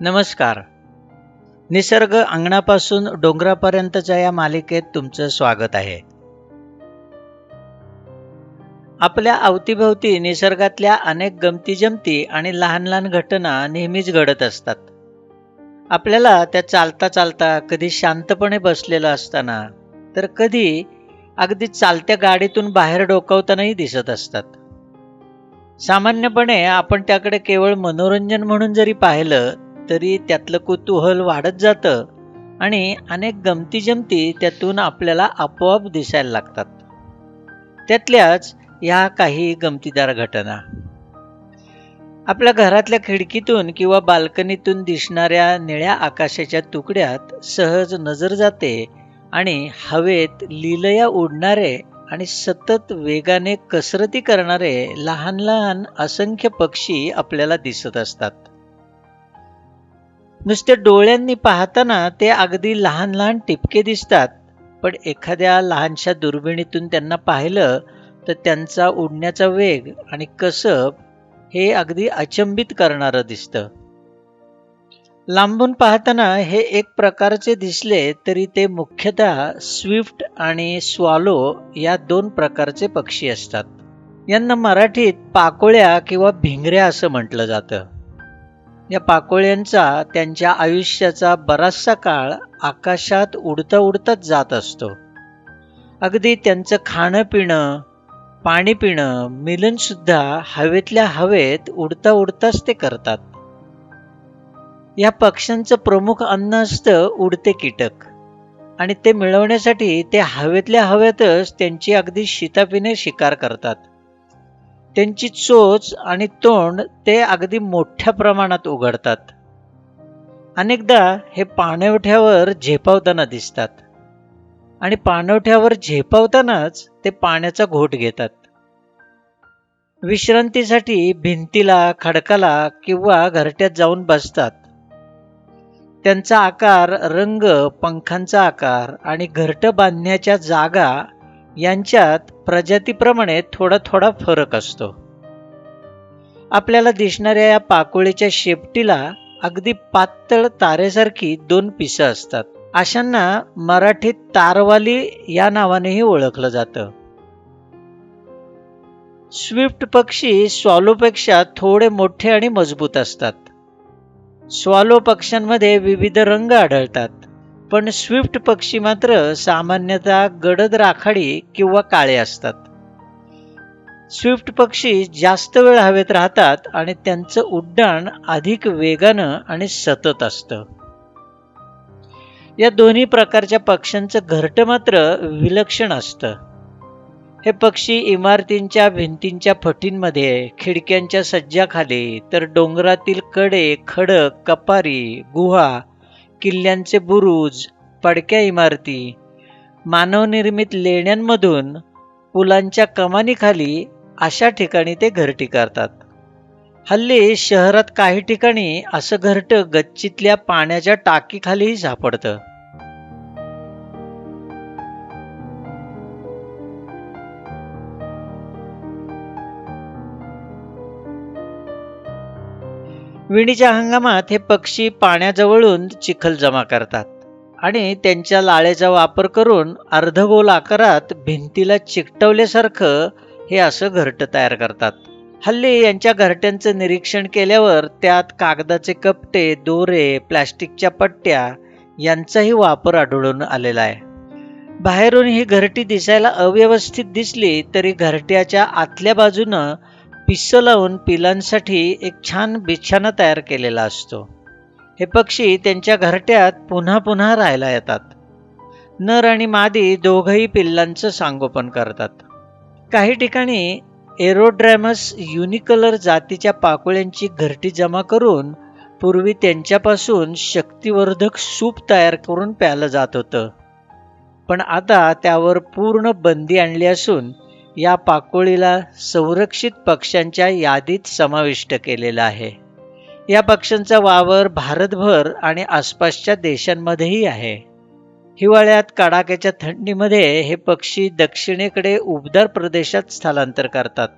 नमस्कार. निसर्ग अंगणापासून डोंगरापर्यंतच्या या मालिकेत तुमचं स्वागत आहे. आपल्या अवतीभोवती निसर्गातल्या अनेक गमतीजमती आणि लहान लहान घटना नेहमीच घडत असतात. आपल्याला त्या चालता चालता कधी शांतपणे बसलेलं असताना तर कधी अगदी चालत्या गाडीतून बाहेर डोकावतानाही दिसत असतात. सामान्यपणे आपण त्याकडे केवळ मनोरंजन म्हणून जरी पाहिलं तरी त्यातलं कुतूहल वाढत जातं आणि अनेक गमती जमती त्यातून आपल्याला आपोआप दिसायला लागतात. त्यातल्याच ह्या काही गमतीदार घटना. आपल्या घरातल्या खिडकीतून किंवा बाल्कनीतून दिसणाऱ्या निळ्या आकाशाच्या तुकड्यात सहज नजर जाते आणि हवेत लिलया उडणारे आणि सतत वेगाने कसरती करणारे लहान लहान असंख्य पक्षी आपल्याला दिसत असतात. नुसत्या डोळ्यांनी पाहताना ते अगदी लहान लहान टिपके दिसतात. पण एखाद्या लहानशा दुर्बिणीतून त्यांना पाहिलं तर त्यांचा उडण्याचा वेग आणि कसब हे अगदी अचंबित करणारं दिसतं. लांबून पाहताना हे एक प्रकारचे दिसले तरी ते मुख्यतः स्विफ्ट आणि स्वालो या दोन प्रकारचे पक्षी असतात. यांना मराठीत पाकोळ्या किंवा भिंगऱ्या असं म्हटलं जातं. या पाकोळ्यांचा त्यांच्या आयुष्याचा बराचसा काळ आकाशात उडता उडताच जात असतो. अगदी त्यांचं खाणं पिणं पाणी पिणं मिलनसुद्धा हवेतल्या हवेत उडता उडताच ते करतात. या पक्ष्यांचं प्रमुख अन्न असतं उडते कीटक. आणि ते मिळवण्यासाठी ते हवेतल्या हवेतच त्यांची अगदी शितापीने शिकार करतात. त्यांची चोच आणि तोंड ते अगदी मोठ्या प्रमाणात उघडतात. अनेकदा हे पाणवठ्यावर झेपावताना दिसतात. आणि पाणवठ्यावर झेपावतानाच ते पाण्याचा घोट घेतात. विश्रांतीसाठी भिंतीला खडकाला किंवा घरट्यात जाऊन बसतात. त्यांचा आकार रंग पंखांचा आकार आणि घरटं बांधण्याच्या जागा यांच्यात प्रजातीप्रमाणे थोडा थोडा फरक असतो. आपल्याला दिसणाऱ्या या पाकोळीच्या शेपटीला अगदी पातळ तारेसारखी दोन पिसं असतात. अशांना मराठीत तारवाली या नावानेही ओळखलं जातं. स्विफ्ट पक्षी स्वालोपेक्षा थोडे मोठे आणि मजबूत असतात. स्वालो पक्ष्यांमध्ये विविध रंग आढळतात. पण स्विफ्ट पक्षी मात्र सामान्यतः गडद राखाडी किंवा काळे असतात. स्विफ्ट पक्षी जास्त वेळ हवेत राहतात आणि त्यांचं उड्डाण अधिक वेगानं आणि सतत असतं. या दोन्ही प्रकारच्या पक्ष्यांचं घरटं मात्र विलक्षण असतं. हे पक्षी इमारतींच्या भिंतींच्या फटींमध्ये खिडक्यांच्या सज्जाखाली तर डोंगरातील कडे खडक कपारी गुहा किल्ल्यांचे बुरुज पडक्या इमारती मानवनिर्मित लेण्यांमधून पुलांच्या कमानीखाली अशा ठिकाणी ते घरटी करतात हल्ली शहरात काही ठिकाणी असं घरटं गच्चीतल्या पाण्याच्या टाकीखालीही सापडतं. विणीच्या हंगामात हे पक्षी पाण्याजवळून चिखल जमा करतात आणि त्यांच्या लाळेचा वापर करून अर्धगोल आकारात भिंतीला चिकटवल्यासारखं हे असं घरटं तयार करतात. हल्ली यांच्या घरट्यांचं निरीक्षण केल्यावर त्यात कागदाचे कपटे दोरे प्लॅस्टिकच्या पट्ट्या यांचाही वापर आढळून आलेला आहे. बाहेरून ही घरटी दिसायला अव्यवस्थित दिसली तरी घरट्याच्या आतल्या बाजूनं पिस्सं लावून पिलांसाठी एक छान बिछाना तयार केलेला असतो. हे पक्षी त्यांच्या घरट्यात पुन्हा पुन्हा राहायला येतात. नर आणि मादी दोघंही पिल्लांचं सांगोपन करतात. काही ठिकाणी एरोड्रॅमस युनिकलर जातीच्या पाकोळ्यांची घरटी जमा करून पूर्वी त्यांच्यापासून शक्तिवर्धक सूप तयार करून प्यालं जात होतं. पण आता त्यावर पूर्ण बंदी आणली असून या पाकोळीला संरक्षित पक्ष्यांच्या यादीत समाविष्ट केलेला आहे. या पक्ष्यांचा वावर भारतभर आणि आसपासच्या देशांमध्येही आहे. हिवाळ्यात कडाक्याच्या थंडीमध्ये हे पक्षी दक्षिणेकडे उबदार प्रदेशात स्थलांतर करतात.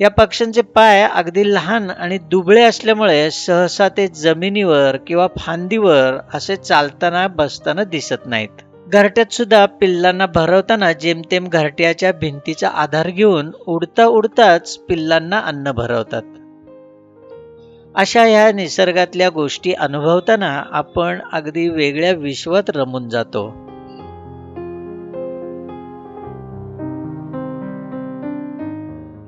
या पक्ष्यांचे पाय अगदी लहान आणि दुबळे असल्यामुळे सहसा ते जमिनीवर किंवा फांदीवर असे चालताना बसताना दिसत नाहीत. घरट्यात सुद्धा पिल्लांना भरवताना जेमतेम घरट्याच्या भिंतीचा आधार घेऊन उडता उडताच पिल्लांना अन्न भरवतात. अशा ह्या निसर्गातल्या गोष्टी अनुभवताना आपण अगदी वेगळ्या विश्वात रमून जातो.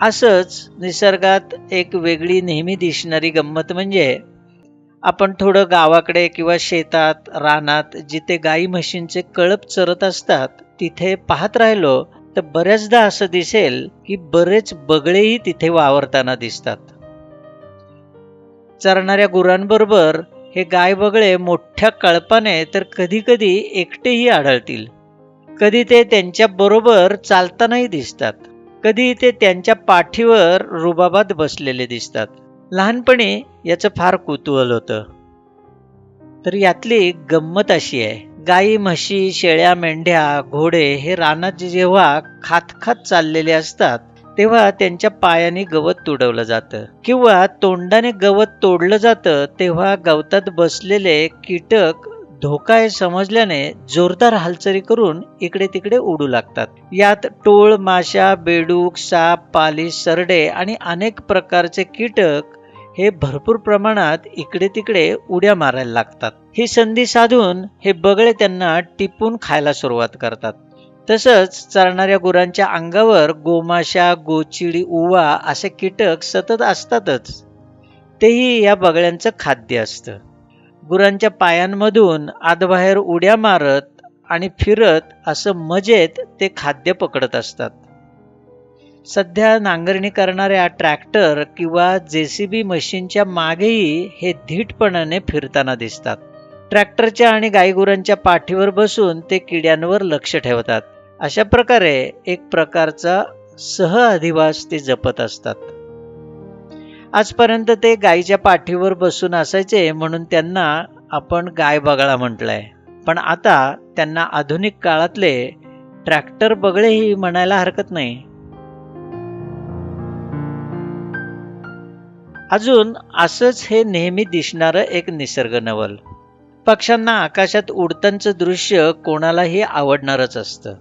असंच निसर्गात एक वेगळी नेहमी दिसणारी गंमत म्हणजे आपण थोडं गावाकडे किंवा शेतात रानात जिथे गाई म्हशींचे कळप चरत असतात तिथे पाहत राहिलो तर बऱ्याचदा असं दिसेल की बरेच बगळेही तिथे वावरताना दिसतात. चरणाऱ्या गुरांबरोबर हे गाय बगळे मोठ्या कळपाने तर कधी कधी एकटेही आढळतील. कधी ते त्यांच्या बरोबर चालतानाही दिसतात. कधी ते त्यांच्या पाठीवर रुबाबात बसलेले दिसतात. लहानपणी याचं फार कुतूहल होतं. तर यातली गंमत अशी आहे. गाई म्हशी शेळ्या मेंढ्या घोडे हे रानात जेव्हा खातखात चाललेले असतात तेव्हा त्यांच्या पायाने गवत तुडवलं जातं. किंवा तोंडाने गवत तोडलं जातं तेव्हा गवतात बसलेले कीटक धोका आहे समजल्याने जोरदार हालचाली करून इकडे तिकडे उडू लागतात. यात टोळ माशा बेडूक साप पाली सरडे आणि अनेक प्रकारचे कीटक हे भरपूर प्रमाणात इकडे तिकडे उड्या मारायला लागतात. ही संधी साधून हे बगळे त्यांना टिपून खायला सुरुवात करतात. तसंच चरणाऱ्या गुरांच्या अंगावर गोमाशा गोचिडी उवा असे कीटक सतत असतातच. तेही या बगळ्यांचं खाद्य असतं. गुरांच्या पायांमधून आतबाहेर उड्या मारत आणि फिरत असं मजेत ते खाद्य पकडत असतात. सध्या नांगरणी करणाऱ्या ट्रॅक्टर किंवा जेसीबी मशीनच्या मागेही हे धीटपणाने फिरताना दिसतात. ट्रॅक्टरच्या आणि गाईगुरांच्या पाठीवर बसून ते किड्यांवर लक्ष ठेवतात. अशा प्रकारे एक प्रकारचा सह अधिवास ते जपत असतात. आजपर्यंत ते गायीच्या पाठीवर बसून असायचे म्हणून त्यांना आपण गाय बगळा म्हटलंय. पण आता त्यांना आधुनिक काळातले ट्रॅक्टर बगळेही म्हणायला हरकत नाही. अजून असंच हे नेहमी दिसणारं एक निसर्ग नवल. पक्ष्यांना आकाशात उडतांचं दृश्य कोणालाही आवडणारच असतं.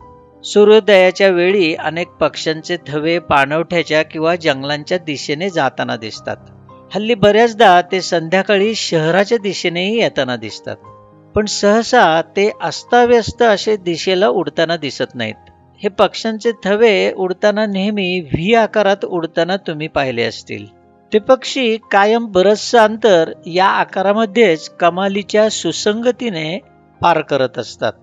सूर्योदयाच्या वेळी अनेक पक्ष्यांचे थवे पाणवठ्याच्या किंवा जंगलांच्या दिशेने जाताना दिसतात. हल्ली बऱ्याचदा ते संध्याकाळी शहराच्या दिशेनेही येताना दिसतात. पण सहसा ते अस्ताव्यस्त असे दिशेला उडताना दिसत नाहीत. हे पक्ष्यांचे थवे उडताना नेहमी व्ही आकारात उडताना तुम्ही पाहिले असतील. ते पक्षी कायम बरचसं अंतर या आकारामध्येच कमालीच्या सुसंगतीने पार करत असतात.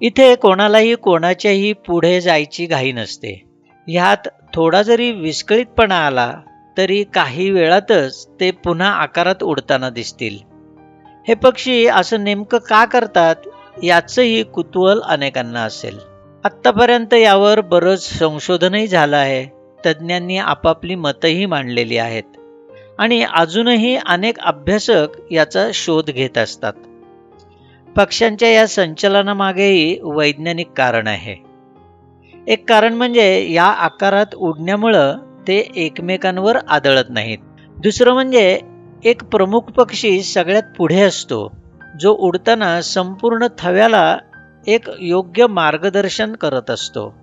इथे कोणालाही कोणाच्याही पुढे जायची घाई नसते. ह्यात थोडा जरी विस्कळीतपणा आला तरी काही वेळातच ते पुन्हा आकारात उडताना दिसतील. हे पक्षी असं नेमकं का करतात याचंही कुतूहल अनेकांना असेल. आत्तापर्यंत यावर बरंच संशोधनही झालं आहे. तज्ज्ञांनी आपापली मतंही मांडलेली आहेत. आणि अजूनही अनेक अभ्यासक याचा शोध घेत असतात. पक्ष्यांच्या या संचलनामागेही वैज्ञानिक कारण आहे. एक कारण म्हणजे या आकारात उडण्यामुळं ते एकमेकांवर आदळत नाहीत. दुसरं म्हणजे एक प्रमुख पक्षी सगळ्यात पुढे असतो जो उडताना संपूर्ण थव्याला एक योग्य मार्गदर्शन करत असतो.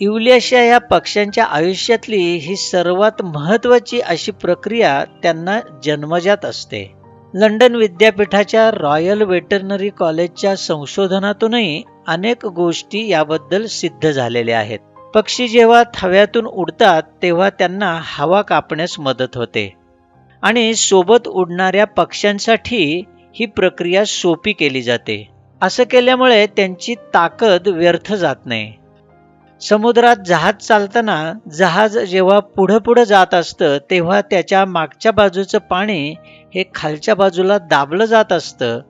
इवल्याशा या पक्ष्यांच्या आयुष्यातली ही सर्वात महत्वाची अशी प्रक्रिया त्यांना जन्मजात असते. लंडन विद्यापीठाच्या रॉयल वेटरनरी कॉलेजच्या संशोधनातूनही अनेक गोष्टी याबद्दल सिद्ध झालेल्या आहेत. पक्षी जेव्हा थव्यातून उडतात तेव्हा त्यांना हवा कापण्यास मदत होते. आणि सोबत उडणाऱ्या पक्ष्यांसाठी ही प्रक्रिया सोपी केली जाते. असं केल्यामुळे त्यांची ताकद व्यर्थ जात नाही. समुद्रात जहाज चालताना जहाज जेव्हा पुढं पुढं जात असतं तेव्हा त्याच्या मागच्या बाजूचं पाणी हे खालच्या बाजूला दाबलं जात असतं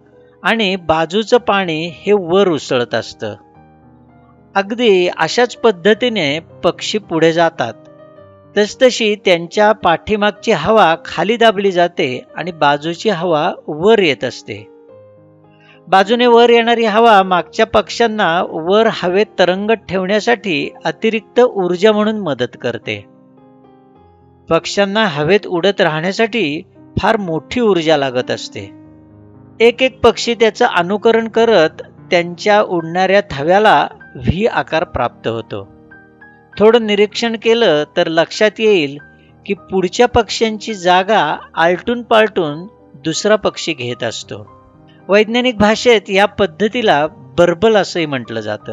आणि बाजूचं पाणी हे वर उसळत असतं. अगदी अशाच पद्धतीने पक्षी पुढे जातात. तसतशी त्यांच्या पाठीमागची हवा खाली दाबली जाते आणि बाजूची हवा वर येत असते. बाजूने वर येणारी हवा मागच्या पक्ष्यांना वर हवेत तरंगत ठेवण्यासाठी अतिरिक्त ऊर्जा म्हणून मदत करते. पक्ष्यांना हवेत उडत राहण्यासाठी फार मोठी ऊर्जा लागत असते. एक एक पक्षी त्याचं अनुकरण करत त्यांच्या उडणाऱ्या थव्याला व्ही आकार प्राप्त होतो. थोडं निरीक्षण केलं तर लक्षात येईल की पुढच्या पक्ष्यांची जागा आलटून पालटून दुसरा पक्षी घेत असतो. वैज्ञानिक भाषेत या पद्धतीला बर्बल असंही म्हटलं जातं.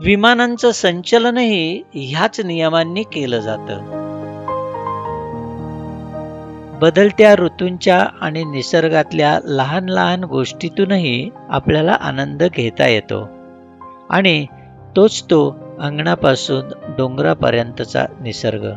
विमानांचं संचलनही ह्याच नियमांनी केलं जातं. बदलत्या ऋतूंच्या आणि निसर्गातल्या लहान लहान गोष्टीतूनही आपल्याला आनंद घेता येतो. आणि तोच तो अंगणापासून डोंगरापर्यंतचा निसर्ग.